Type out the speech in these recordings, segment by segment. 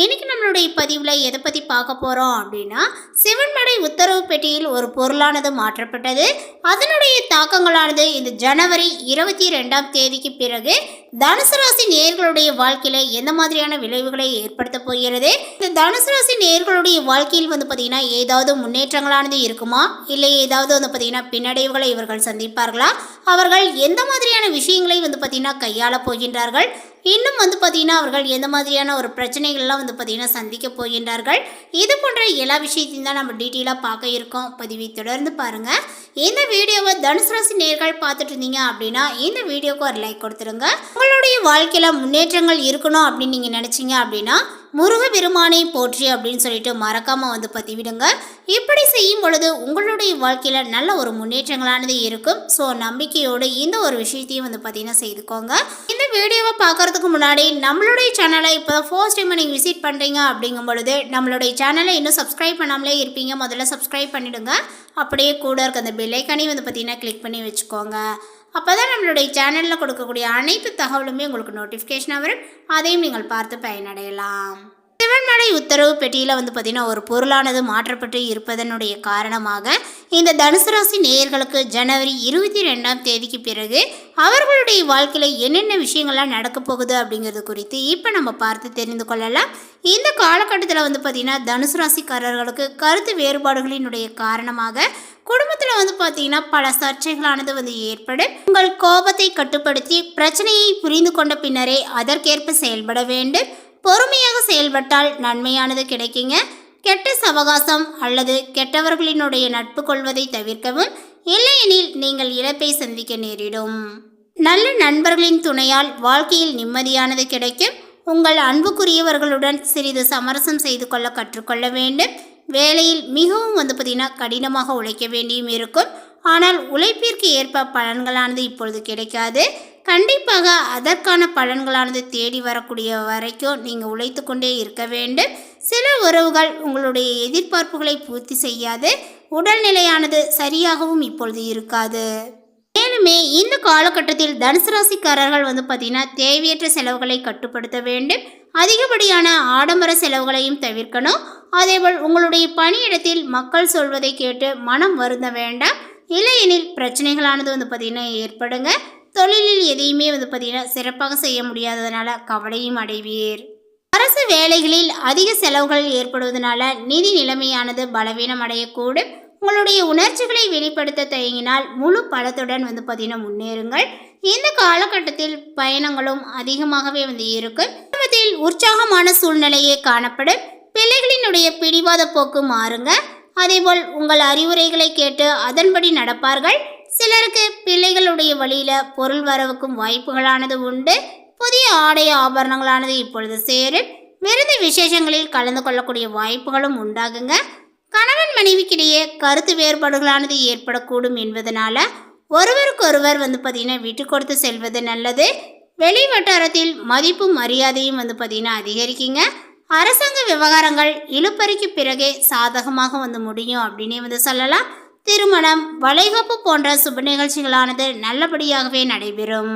இன்னைக்கு நம்மளுடைய பதிவில் எதை பற்றி பார்க்க போகிறோம் அப்படின்னா சிவன்மடை உத்தரவு பெட்டியில் ஒரு பொருளானது மாற்றப்பட்டது. அதனுடைய தாக்கங்களானது இந்த ஜனவரி இருபத்தி ரெண்டாம் தேதிக்கு பிறகு தனுசு ராசி நேர்களுடைய வாழ்க்கையில் எந்த மாதிரியான விளைவுகளை ஏற்படுத்த போகிறது? இந்த தனுசு ராசி நேர்களுடைய வாழ்க்கையில் வந்து பார்த்திங்கன்னா ஏதாவது முன்னேற்றங்களானது இருக்குமா? இல்லை ஏதாவது வந்து பார்த்திங்கன்னா பின்னடைவுகளை இவர்கள் சந்திப்பார்களா? அவர்கள் எந்த மாதிரியான விஷயங்களை வந்து பார்த்திங்கன்னா கையாள போகின்றார்கள்? இன்னும் வந்து பார்த்திங்கன்னா அவர்கள் எந்த மாதிரியான ஒரு பிரச்சனைகள்லாம் வந்து பார்த்திங்கன்னா சந்திக்க போகின்றார்கள். இது போன்ற எல்லா விஷயத்தையும் தான் நம்ம டீட்டெயிலாக பார்க்க இருக்கோம். பதிவை தொடர்ந்து பாருங்கள் இந்த வீடியோவை தனுசு ராசி நேர்கள் பார்த்துட்டு இருந்தீங்க அப்படின்னா இந்த வீடியோக்கு ஒரு லைக் கொடுத்துருங்க. உங்களுடைய வாழ்க்கையில் முன்னேற்றங்கள் இருக்கணும் அப்படின்னு நீங்கள் நினச்சிங்க அப்படின்னா முருகபெருமானை போற்றி அப்படின்னு சொல்லிட்டு மறக்காமல் வந்து பதிவிடுங்க. இப்படி செய்யும் பொழுது உங்களுடைய வாழ்க்கையில் நல்ல ஒரு முன்னேற்றங்களானது இருக்கும். ஸோ நம்பிக்கையோடு இந்த ஒரு விஷயத்தையும் வந்து பார்த்தீங்கன்னா செய்துக்கோங்க. இந்த வீடியோவை பார்க்கறதுக்கு முன்னாடி நம்மளுடைய சேனலை இப்போ ஃபர்ஸ்ட் டைம் நீங்கள் விசிட் பண்ணுறீங்க அப்படிங்கும் பொழுது நம்மளுடைய சேனலை இன்னும் சப்ஸ்கிரைப் பண்ணாமலே இருப்பீங்க. முதல்ல சப்ஸ்கிரைப் பண்ணிவிடுங்க அப்படியே கூட இருக்க அந்த பெல்லைக்கானே வந்து பார்த்தீங்கன்னா கிளிக் பண்ணி வச்சுக்கோங்க. அப்போ தான் நம்மளுடைய சேனலில் கொடுக்கக்கூடிய அனைத்து தகவலுமே உங்களுக்கு நோட்டிஃபிகேஷனாக வரும். அதையும் நீங்கள் பார்த்து பயனடையலாம். சிவன்மலை உத்தரவு பெட்டியில் வந்து பார்த்திங்கன்னா ஒரு பொருளானது மாற்றப்பட்டு இருப்பதனுடைய காரணமாக இந்த தனுசு ராசி நேயர்களுக்கு ஜனவரி இருபத்தி ரெண்டாம் தேதிக்கு பிறகு அவர்களுடைய வாழ்க்கையில் என்னென்ன விஷயங்கள்லாம் நடக்க போகுது அப்படிங்கிறது குறித்து இப்போ நம்ம பார்த்து தெரிந்து கொள்ளலாம். இந்த காலகட்டத்தில் வந்து பார்த்திங்கன்னா தனுசு ராசிக்காரர்களுக்கு கருத்து வேறுபாடுகளினுடைய காரணமாக குடும்பத்தில் வந்து பார்த்தீங்கன்னா பல சர்ச்சைகளானது வந்து ஏற்படும். உங்கள் கோபத்தை கட்டுப்படுத்தி பிரச்சனையை புரிந்து கொண்ட பின்னரே அதற்கேற்ப செயல்பட வேண்டும். பொறுமையாக செயல்பட்டால் நன்மையானது கிடைக்குங்க. கெட்ட சவகாசம் அல்லது கெட்டவர்களினுடைய நட்பு கொள்வதை தவிர்க்கவும் இல்லையெனில் நீங்கள் இழப்பை சந்திக்க நேரிடும். நல்ல நண்பர்களின் துணையால் வாழ்க்கையில் நிம்மதியானது கிடைக்கும் உங்கள் அன்புக்குரியவர்களுடன் சிறிது சமரசம் செய்து கொள்ள கற்றுக்கொள்ள வேண்டும். வேலையில் மிகவும் வந்து பார்த்திங்கன்னா கடினமாக உழைக்க வேண்டியும் இருக்கும். ஆனால் உழைப்பிற்கு ஏற்ப பலன்களானது இப்பொழுது கிடைக்காது. கண்டிப்பாக அதற்கான பலன்களானது தேடி வரக்கூடிய வரைக்கும் நீங்கள் உழைத்து கொண்டே இருக்க வேண்டும். சில உறவுகள் உங்களுடைய எதிர்பார்ப்புகளை பூர்த்தி செய்யாது. உடல்நிலையானது சரியாகவும் இப்பொழுது இருக்காது. மேலுமே இந்த காலகட்டத்தில் தனுசு ராசிக்காரர்கள் வந்து பார்த்திங்கன்னா தேவையற்ற செலவுகளை கட்டுப்படுத்த வேண்டும். அதிகப்படியான ஆடம்பர செலவுகளையும் தவிர்க்கணும். அதேபோல் உங்களுடைய பணியிடத்தில் மக்கள் சொல்வதை கேட்டு மனம் வருந்த வேண்டாம். இல்லையெனில் பிரச்சனைகளானது வந்து பார்த்திங்கன்னா ஏற்படுங்க. தொழிலில் எதையுமே வந்து பார்த்தீங்கன்னா சிறப்பாக செய்ய முடியாததுனால கவலையும் அடைவீர். அரசு வேலைகளில் அதிக செலவுகள் ஏற்படுவதனால நிதி நிலைமையானது பலவீனம் அடையக்கூடும். உங்களுடைய உணர்ச்சிகளை வெளிப்படுத்த தயங்கினால் முழு பலத்துடன் வந்து பார்த்தீங்கன்னா முன்னேறுங்கள். இந்த காலகட்டத்தில் பயணங்களும் அதிகமாகவே வந்து இருக்கும். குடும்பத்தில் உற்சாகமான சூழ்நிலையே காணப்படும். பிள்ளைகளினுடைய பிடிவாத போக்கு மாறுங்க. அதேபோல் உங்கள் அறிவுரைகளை கேட்டு அதன்படி நடப்பார்கள். சிலருக்கு பிள்ளைகளுடைய வழியில பொருள் வரவுக்கும் வாய்ப்புகளானது உண்டு. புதிய ஆடை ஆபரணங்களானது இப்பொழுது சேரும். விருது விசேஷங்களில் கலந்து கொள்ளக்கூடிய வாய்ப்புகளும் உண்டாகுங்க. கணவன் மனைவிக்கிடையே கருத்து வேறுபாடுகளானது ஏற்படக்கூடும் என்பதனால ஒருவருக்கொருவர் வந்து பார்த்தீங்கன்னா விட்டு கொடுத்து செல்வது நல்லது. வெளி வட்டாரத்தில் மதிப்பும் மரியாதையும் வந்து பார்த்தீங்கன்னா அதிகரிக்குங்க. அரசாங்க விவகாரங்கள் இழுப்பறிக்கு பிறகே சாதகமாக வந்து முடியும் அப்படின்னே வந்து சொல்லலாம். திருமணம் வளைகாப்பு போன்ற சுப நிகழ்ச்சிகளானது நல்லபடியாகவே நடைபெறும்.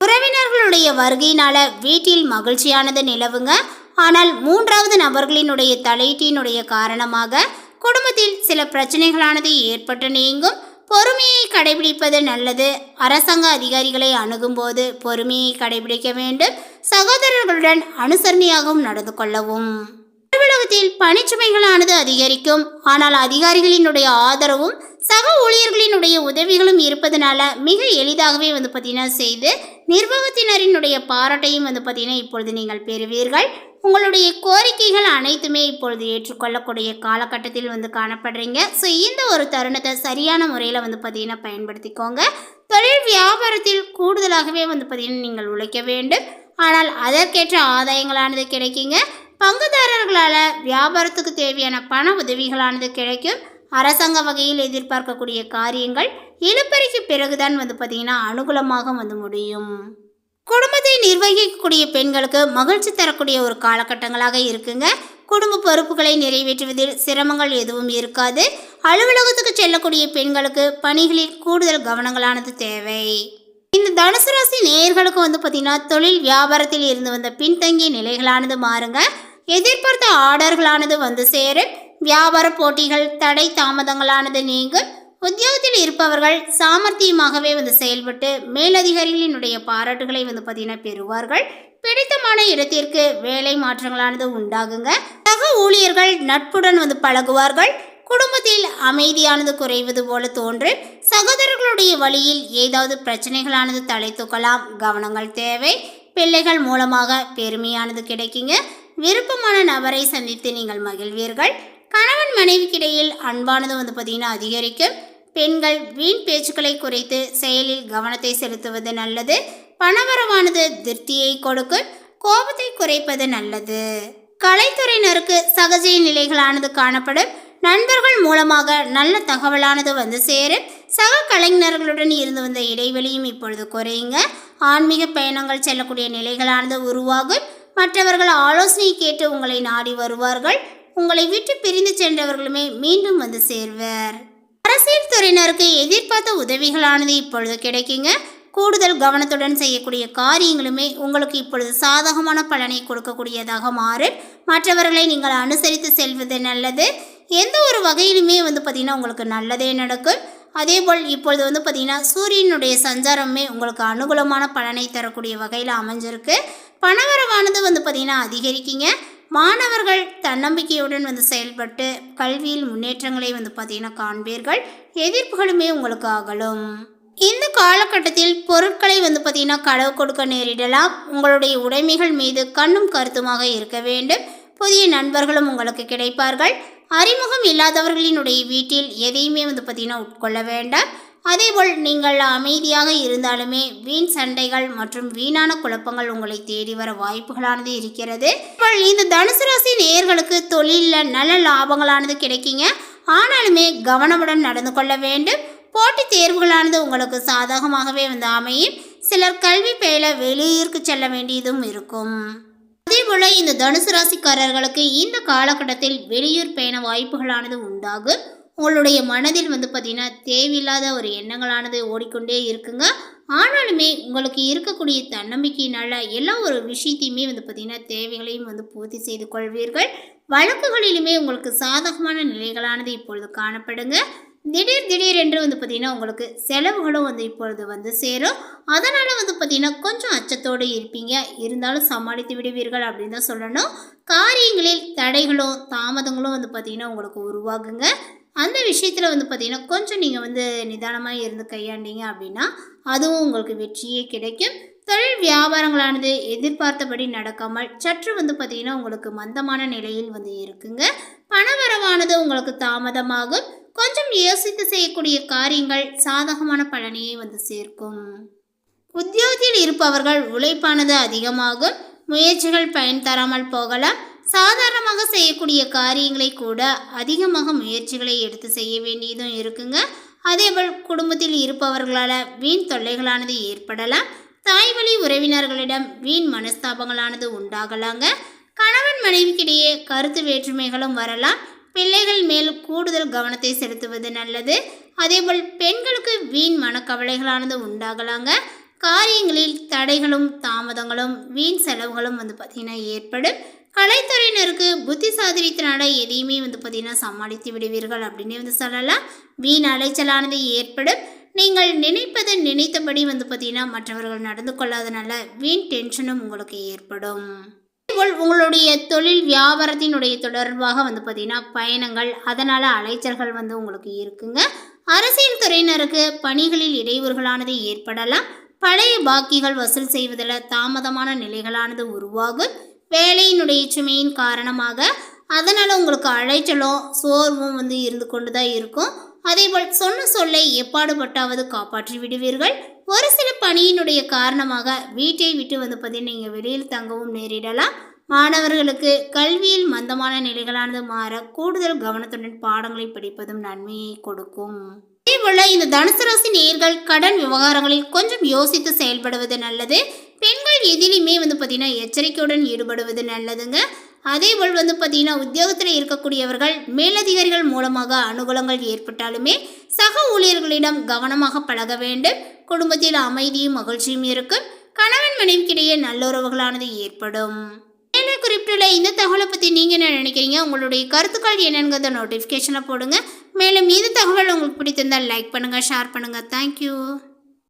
உறவினர்களுடைய வருகையினால வீட்டில் மகிழ்ச்சியானது நிலவுங்க. ஆனால் மூன்றாவது நபர்களினுடைய தலையீட்டினுடைய காரணமாக குடும்பத்தில் சில பிரச்சனைகளானது ஏற்பட்டு நீங்கும். பொறுமையை கடைபிடிப்பது நல்லது. அரசாங்க அதிகாரிகளை அணுகும்போது பொறுமையை கடைபிடிக்க வேண்டும். சகோதரர்களுடன் அனுசரணையாகவும் நடந்து கொள்ளவும். அலுவலகத்தில் பணிச்சுமைகளானது அதிகரிக்கும். ஆனால் அதிகாரிகளினுடைய ஆதரவும் சக ஊழியர்களினுடைய உதவிகளும் இருப்பதனால மிக எளிதாகவே வந்து பார்த்தீங்கன்னா செய்து நிர்வாகத்தினரினுடைய பாராட்டையும் வந்து பார்த்தீங்கன்னா இப்பொழுது நீங்கள் பெறுவீர்கள். உங்களுடைய கோரிக்கைகள் அனைத்துமே இப்பொழுது ஏற்றுக்கொள்ளக்கூடிய காலகட்டத்தில் வந்து காணப்படுறீங்க. ஸோ இந்த ஒரு தருணத்தை சரியான முறையில் வந்து பார்த்தீங்கன்னா பயன்படுத்திக்கோங்க. தொழில் வியாபாரத்தில் கூடுதலாகவே வந்து பார்த்தீங்கன்னா நீங்கள் உழைக்க வேண்டும். ஆனால் அதற்கேற்ற ஆதாயங்களானது கிடைக்குங்க. பங்குதாரர்களால் வியாபாரத்துக்கு தேவையான பண உதவிகளானது கிடைக்கும். அரசாங்க வகையில் எதிர்பார்க்கக்கூடிய காரியங்கள் இழுப்பறிக்கு பிறகுதான் வந்து பார்த்திங்கன்னா அனுகூலமாக வந்து முடியும். குடும்பத்தை நிர்வகிக்கக்கூடிய பெண்களுக்கு மகிழ்ச்சி தரக்கூடிய ஒரு காலகட்டங்களாக இருக்குங்க. குடும்ப பொறுப்புகளை நிறைவேற்றுவதில் சிரமங்கள் எதுவும் இருக்காது. அலுவலகத்துக்கு செல்லக்கூடிய பெண்களுக்கு பணிகளில் கூடுதல் கவனங்களானது தேவை. இந்த தனுசு ராசி நேயர்களுக்கு வந்து பார்த்தீங்கன்னா தொழில் வியாபாரத்தில் இருந்து வந்த பின்தங்கிய நிலைகளானது மாறுங்க. எதிர்பார்த்த ஆர்டர்களானது வந்து சேரும் வியாபார போட்டிகள் தடை தாமதங்களானது நீங்கும் உத்தியோகத்தில் இருப்பவர்கள் சாமர்த்தியமாகவே வந்து செயல்பட்டு மேலதிகாரிகளினுடைய பாராட்டுகளை வந்து பார்த்தீங்கன்னா பெறுவார்கள். பிடித்தமான இடத்திற்கு வேலை மாற்றங்களானது உண்டாகுங்க. சக ஊழியர்கள் நட்புடன் வந்து பழகுவார்கள். குடும்பத்தில் அமைதியானது குறைவது போல தோன்று. சகோதரர்களுடைய வழியில் ஏதாவது பிரச்சனைகளானது தலை தூக்கலாம். கவனங்கள் தேவை. பிள்ளைகள் மூலமாக பெருமையானது கிடைக்குங்க. விருப்பமான நபரை சந்தித்து நீங்கள் மகிழ்வீர்கள். கணவன் மனைவிக்கிடையில் அன்பானது வந்து பார்த்தீங்கன்னா அதிகரிக்கும். பெண்கள் வீண் பேச்சுக்களை குறைத்து செயலில் கவனத்தை செலுத்துவது நல்லது. பணவரவானது திருப்தியை கொடுக்கும். கோபத்தை குறைப்பது நல்லது. கலைத்துறையினருக்கு சகஜ நிலைகளானது காணப்படும். நண்பர்கள் மூலமாக நல்ல தகவலானது வந்து சேரும். சக கலைஞர்களுடன் இருந்து வந்த இடைவெளியும் இப்பொழுது குறையுங்க. ஆன்மீக பயணங்கள் செல்லக்கூடிய நிலைகளானது உருவாகும். மற்றவர்கள் ஆலோசனை கேட்டு உங்களை நாடி வருவார்கள். உங்களை விட்டு பிரிந்து சென்றவர்களுமே மீண்டும் வந்து சேர்வர். அரசியல் துறையினருக்கு எதிர்பார்த்த உதவிகளானது இப்பொழுது கிடைக்குங்க. கூடுதல் கவனத்துடன் செய்யக்கூடிய காரியங்களுமே உங்களுக்கு இப்பொழுது சாதகமான பலனை கொடுக்கக்கூடியதாக மாறும். மற்றவர்களை நீங்கள் அனுசரித்து செல்வது நல்லது. எந்த ஒரு வகையிலுமே வந்து பார்த்திங்கன்னா உங்களுக்கு நல்லதே நடக்கும். அதேபோல் இப்பொழுது வந்து பார்த்திங்கன்னா சூரியனுடைய சஞ்சாரமே உங்களுக்கு அனுகூலமான பலனை தரக்கூடிய வகையில் அமைஞ்சிருக்கு. பணவரவானது வந்து பார்த்திங்கன்னா அதிகரிக்குங்க. மாணவர்கள் தன்னம்பிக்கையுடன் வந்து செயல்பட்டு கல்வியில் முன்னேற்றங்களை வந்து பார்த்தீங்கன்னா காண்பீர்கள். எதிர்ப்புகளுமே உங்களுக்கு அகலும். இந்த காலகட்டத்தில் பொருட்களை வந்து பார்த்தீங்கன்னா கடவு கொடுக்க நேரிடலாம். உங்களுடைய உடைமைகள் மீது கண்ணும் கருத்துமாக இருக்க வேண்டும். புதிய நண்பர்களும் உங்களுக்கு கிடைப்பார்கள். அறிமுகம் இல்லாதவர்களினுடைய வீட்டில் எதையுமே வந்து பார்த்தீங்கன்னா உட்கொள்ள வேண்டாம். அதேபோல் நீங்கள் அமைதியாக இருந்தாலுமே வீண் சண்டைகள் மற்றும் வீணான குழப்பங்கள் உங்களை தேடி வர வாய்ப்புகளானது இருக்கிறது. இந்த தனுசு ராசி நேர்களுக்கு தொழிலில் நல்ல லாபங்களானது கிடைக்குங்க. ஆனாலுமே கவனமுடன் நடந்து கொள்ள வேண்டும். போட்டித் தேர்வுகளானது உங்களுக்கு சாதகமாகவே வந்து அமையும். சிலர் கல்வி பயில வெளியூருக்கு செல்ல வேண்டியதும் இருக்கும். அதேபோல இந்த தனுசு ராசிக்காரர்களுக்கு இந்த காலகட்டத்தில் வெளியூர் பயண வாய்ப்புகளானது உண்டாகும். உங்களுடைய மனதில் வந்து பார்த்திங்கன்னா தேவையில்லாத ஒரு எண்ணங்களானது ஓடிக்கொண்டே இருக்குங்க. ஆனாலுமே உங்களுக்கு இருக்கக்கூடிய தன்னம்பிக்கையினால எல்லா ஒரு விஷயத்தையுமே வந்து பார்த்திங்கன்னா தேவைகளையும் வந்து பூர்த்தி செய்து கொள்வீர்கள். வழக்குகளிலுமே உங்களுக்கு சாதகமான நிலைகளானது இப்பொழுது காணப்படுங்க. திடீர் திடீர் என்று வந்து பார்த்திங்கன்னா உங்களுக்கு செலவுகளும் வந்து இப்பொழுது வந்து சேரும். அதனால் வந்து பார்த்திங்கன்னா கொஞ்சம் அச்சத்தோடு இருப்பீங்க. இருந்தாலும் சமாளித்து விடுவீர்கள் அப்படின்னு தான் சொல்லணும். காரியங்களில் தடைகளும் தாமதங்களும் வந்து பார்த்திங்கன்னா உங்களுக்கு உருவாகுங்க. அந்த விஷயத்தில் வந்து பார்த்திங்கன்னா கொஞ்சம் நீங்கள் வந்து நிதானமாக இருந்து கையாண்டீங்க அப்படின்னா அதுவும் உங்களுக்கு வெற்றியே கிடைக்கும். தொழில் வியாபாரங்களானது எதிர்பார்த்தபடி நடக்காமல் சற்று வந்து பார்த்திங்கன்னா உங்களுக்கு மந்தமான நிலையில் வந்து இருக்குங்க. பணவரவானது உங்களுக்கு தாமதமாகும். கொஞ்சம் யோசித்து செய்யக்கூடிய காரியங்கள் சாதகமான பலனையை வந்து சேர்க்கும். உத்தியோகத்தில் இருப்பவர்கள் உழைப்பானது அதிகமாகும். முயற்சிகள் பயன் தராமல் போகலாம். சாதாரணமாக செய்யக்கூடிய காரியங்களை கூட அதிகமாக முயற்சிகளை எடுத்து செய்ய வேண்டியதும் இருக்குங்க. அதேபோல் குடும்பத்தில் இருப்பவர்களால் வீண் தொல்லைகளானது ஏற்படலாம். தாய் வழி உறவினர்களிடம் வீண் மனஸ்தாபங்களானது உண்டாகலாங்க. கணவன் மனைவிக்கிடையே கருத்து வேற்றுமைகளும் வரலாம். பிள்ளைகள் மேல் கூடுதல் கவனத்தை செலுத்துவது நல்லது. அதேபோல் பெண்களுக்கு வீண் மனக்கவலைகளானது உண்டாகலாங்க. காரியங்களில் தடைகளும் தாமதங்களும் வீண் செலவுகளும் வந்து பார்த்திங்கன்னா ஏற்படும். கலைத்துறையினருக்கு புத்தி சாதனத்தினால எதையுமே வந்து பார்த்திங்கன்னா சமாளித்து விடுவீர்கள் அப்படின்னு வந்து சொல்லலாம். வீண் அலைச்சலானது ஏற்படும். நீங்கள் நினைப்பதை நினைத்தபடி வந்து பார்த்தீங்கன்னா மற்றவர்கள் நடந்து கொள்ளாதனால வீண் டென்ஷனும் உங்களுக்கு ஏற்படும். உங்களுடைய தொழில் வியாபாரத்தினுடைய தொடர்பாக வந்து பார்த்திங்கன்னா பயணங்கள் அதனால் அலைச்சல்கள் வந்து உங்களுக்கு இருக்குங்க. அரசியல் துறையினருக்கு பணிகளில் இடையூறுகளானது ஏற்படலாம். பழைய பாக்கிகள் வசூல் செய்வதில் தாமதமான நிலைகளானது உருவாகும். வேலையினுடைய சுமையின் காரணமாக அதனால் உங்களுக்கு அலைச்சலும் சோர்வும் வந்து இருந்து கொண்டு தான் இருக்கும். அதேபோல் சொன்ன சொல்லை எப்பாடுபட்டாவது காப்பாற்றி விடுவீர்கள். ஒரு சில பணியினுடைய காரணமாக வீட்டை விட்டு வந்து பார்த்தீங்கன்னா நீங்கள் வெளியில் தங்கவும் நேரிடலாம். மாணவர்களுக்கு கல்வியில் மந்தமான நிலைகளானது மாற கூடுதல் கவனத்துடன் பாடங்களை படிப்பதும் நன்மையை கொடுக்கும். இதேபோல் இந்த தனுசு ராசி நேர்கள் கடன் விவகாரங்களில் கொஞ்சம் யோசித்து செயல்படுவது நல்லது. பெண்கள் எதிலையுமே வந்து பார்த்தீங்கன்னா எச்சரிக்கையுடன் ஈடுபடுவது நல்லதுங்க. அதேபோல் வந்து பார்த்தீங்கன்னா உத்தியோகத்தில் இருக்கக்கூடியவர்கள் மேலதிகாரிகள் மூலமாக அனுகூலங்கள் ஏற்பட்டாலுமே சக ஊழியர்களிடம் கவனமாக பழக வேண்டும். குடும்பத்தில் அமைதியும் மகிழ்ச்சியும் இருக்கும் கணவன் மனைவிக்கிடையே நல்லுறவுகளானது ஏற்படும். என்ன குறிப்பிட்டுள்ள இந்த தகவலை பற்றி நீங்கள் என்ன நினைக்கிறீங்க? உங்களுடைய கருத்துக்கள் என்னங்கிறத நோட்டிஃபிகேஷனில் போடுங்க. மேலும் இந்த தகவல் உங்களுக்கு பிடித்திருந்தால் லைக் பண்ணுங்கள் ஷேர் பண்ணுங்கள் தேங்க்யூ